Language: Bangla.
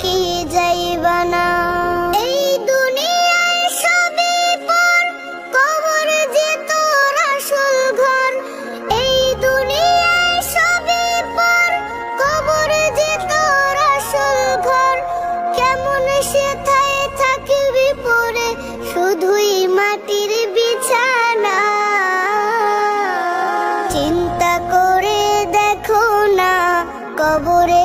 কি না? এই দুনিয়ায় পর কবর যে তোর আসল ঘর। এই দুনিয়ায় পর কবর যে তোর আসল ঘর। কেমন সেথায় থাকবি পরে শুধুই মাটির বিছানা। চিন্তা করে দেখো না কবরে